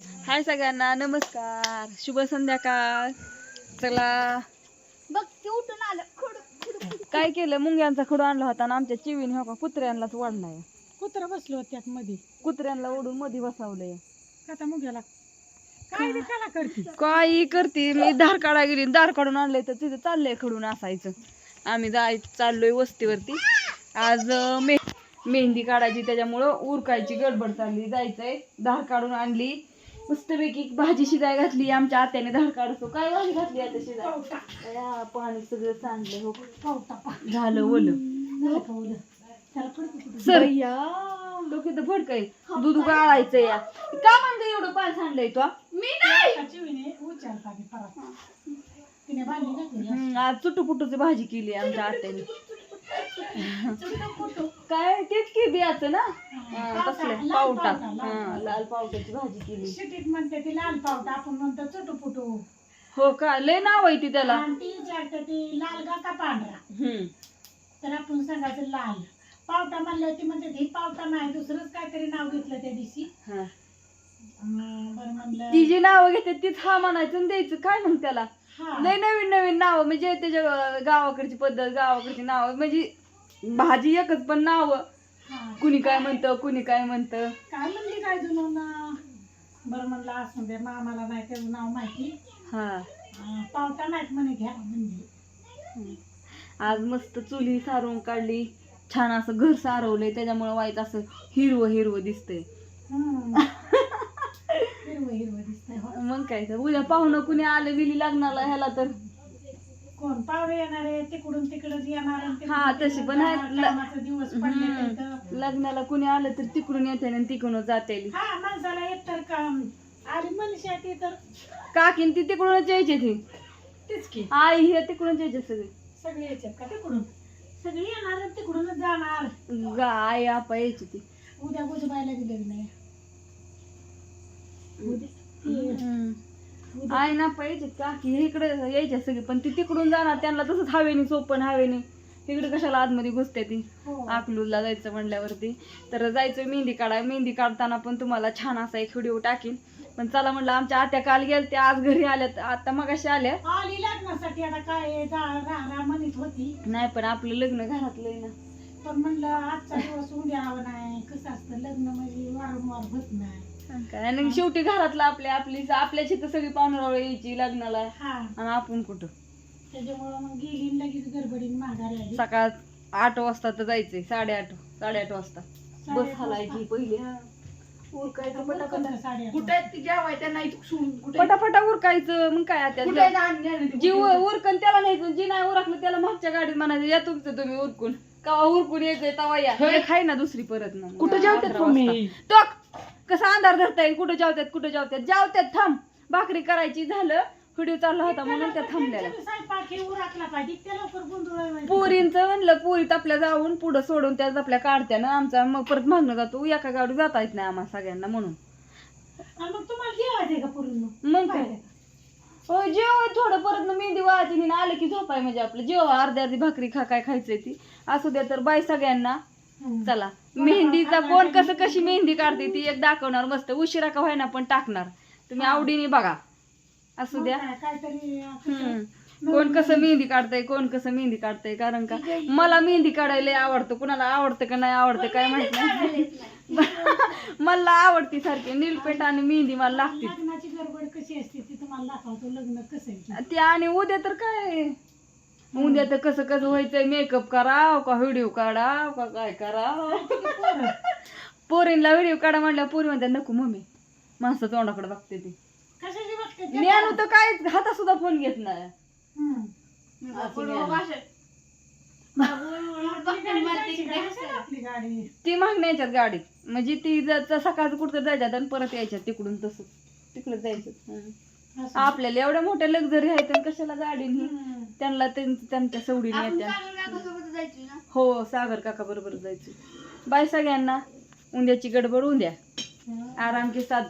हाय सगळ्यांना नमस्कार. शुभ संध्याकाळ. चला. बघ ते उठून आलं. खुड खुड खुड. काय केलं? मुंग्यांचा खडू आणला होता आणि आमच्या चिवीने हो का कुत्र्यांनाच वाढलाय. कुत्रा बसलो होत त्यात मध्ये कुत्र्यांना ओढून मध्ये बसवलंय. आता मुग्याला काय रे करते. करते? मी धार काढा गेली धार काढून आणलंय तर तिथं चाललंय खडून असायचं. आम्ही जाय चाललोय वस्तीवरती. आज अं, मे मेहंदी काढायची त्याच्यामुळं उरकायची गडबड चालली. जायचंय. धार काढून आणली. मस्तपैकी भाजी शिजाय घातली आमच्या आत्याने धार काढतो. काय भाजी घातली आता शिजाय पाणी सगळं सांडलं हो. झालं ओलं? सर या डोक्यात फडकय दूध गाळायचं या. का म्हणते एवढं पाणी सांडलंय तो? मी नाही! आज चुटू भाजी केली आमच्या आत्याने. काय तेच की बियाचं ना? हा, तसलं. लाल पावटा. पावटा, लाल हा लाल पावट्याची भाजी केली. शिटीत म्हणते ती लाल पावटा आपण म्हणतो चुटू पुटू हो का? लय नाव आहे ती त्याला. आणि ती विचारते ती लाल गा का पांढरा? हम्म. तर आपण सांगायचं लाल. पावटा म्हणलं ती म्हणते ही पावटा नाही दुसरंच काहीतरी नाव घेतलं त्या दिवशी. हा. अं, बरं म्हणलं. ती जी नावं घेते तीच हा म्हणायचं आणि द्यायचं. काय मग त्याला? लय नवीन नवीन नाव म्हणजे त्याच्या गावाकडची पद्धत गावाकडची नाव म्हणजे भाजी एकच पण नाव. कुणी काय म्हणतं कुणी काय म्हणतं. काय म्हणली काय जुनं ना बरं म्हणलं असू दे मामाला नाही त्याचं नाव माहिती. हा. पावटा नाहीत म्हणे घ्या म्हणजे आज मस्त चुली सारून काढली. छान असं घर सारवलंय त्याच्यामुळे वाईट असं हिरवं हिरवं दिसतंय. हिरवं हिरवं दिसतंय. मग काय तर. उद्या पाहुणं कुणी आलं विली लग्नाला ह्याला तर. कोण पाहुणे येणार आहे तिकडून तिकडच येणार तिकडून हा, तशी तिकडं पण आहे. जाणार, ल- कामाचा दिवस. तर. लग्नाला कुणी आलं तर तिकडून येते आणि तिकडून जाते. हा माणसाला एक तर काम. आली मनुष्य ती तर काकीन ती तिकडूनच यायची ती. तीच की. आई हे तिकडूनच यायचे सगळे. सगळे का तिकडून? सगळे येणार आणि तिकडूनच जाणार. गा आई आपा यायची ती. उद्या गुजबायला दिले नाही. आई ना पाहिजे काकी हे इकडे यायच्या सगळे पण ती तिकडून जाणार त्यांना तसंच हवेनी सोपन हवेनी. इकडे कशाला आतमध्ये घुसते ती? हो. अकलूजला जायचं म्हणल्यावरती. तर जायचं मेहंदी काढाय. मेहंदी काढताना पण तुम्हाला छान असा एक व्हिडिओ टाकीन. पण चला म्हणलं आमच्या आत्या काल गेल त्या आज घरी आल्यात. आता मगाशी आल्या. आली लग्नासाठी आता काय जा म्हणत होती. नाही पण आपलं लग्न घरातलं आहे ना. पण म्हणलं आजचा दिवस उद्या हवं नाही. कसं असतं लग्न म्हणजे वारंवार होत नाही. काय? आणि शेवटी घरातलं आपल्या आपली आपल्याची तर सगळी पाहुणरावळ यायची लग्नाला. हा. आणि आपण कुठं? त्याच्यामुळं मग गेली आणि लगेच गडबडीने माघारी आली. सकाळ आठ वाजता तर जायचंय. साडेआठ साडेआठ वाजता. बस साडेआठ हलायची वाजता. पहिली उरकायचं बरं पटापटा. का साडेआठ कुठे आहेत ती जेवाय त्यांना इथं सोडून? कुठे? पटापटा उरकायचं. मग काय आता जी? उरकन त्याला नाही जी नाही उरकलं त्याला मागच्या गाडीत म्हणायचं या तुमचं तुम्ही उरकून. कवा उरकून यायचंय तवा या. आहे ना दुसरी परत ना. कुठं जेवतात तुम्ही? कसा अंधार धरताय? कुठं जेवतात कुठं जेवतात? जेवतात थांब. भाकरी करायची झालं व्हिडिओ चालला होता म्हणून त्या त्या गोंधळ व्हायचा. पोरींचं म्हणलं पोरीत आपल्या जाऊन पुढं सोडून त्याच आपल्या काढत्या ना आमचा मग परत मागणं जातो. एका गाडी जाता येत नाही आम्हाला सगळ्यांना म्हणून. मग काय? हो जेव थोडं परत ना मेहंदी वाळायची आलं की झोपाय म्हणजे आपलं. जेव्हा अर्धी अर्धी भाकरी खा काय खायचंय ती. असू द्या तर बाय सगळ्यांना. चला. मेहंदीचा कोण कसं कशी मेहंदी काढते ती एक दाखवणार मस्त. उशिरा का व्हायना पण टाकणार. तुम्ही आवडीने बघा. असू द्या. हम्म. कोण कसं मेहंदी काढतंय कोण कसं मेहंदी काढतंय कारण का मला मेहंदी काढायला आवडतं. कुणाला आवडतं का नाही आवडतं काय माहीत नाही. मला आवडती सारखी. नीलपेंट आणि मेहंदी मला लागते लग्नाची गडबड कशी असते ती तुम्हाला दाखवतो. लग्न कसं आहे? ते. ते आणि उद्या तर काय? उद्या तर कसं कसं व्हायचंय मेकअप कराव का व्हिडिओ काढाव का काय कराव पोरं. पोरींला व्हिडिओ काढा म्हणल्या पोरी म्हणतात नको मम्मी माणसं तोंडाकडे बघते ती कशाची बघते ते? ज्ञानू तर काय हातात सुद्धा फोन घेत नाही हम्म. आपली बघते गाडी मारते आपली ती मागण्या याच्यात गाडीत म्हणजे ती जर सकाळचं कुठं जायच्यात आणि परत यायच्यात तिकडून तसं तिकडे जायचं हं. आपल्याला एवढ्या मोठ्या लक्झरी आहेत आणि कशाला गाडीने. त्यांना त्यां- त्यांच्या सवडीने येत्या हो सागर काका बरोबर जायचं बाय सगळ्यांना. उद्याची गडबड उद्या. आराम के साथ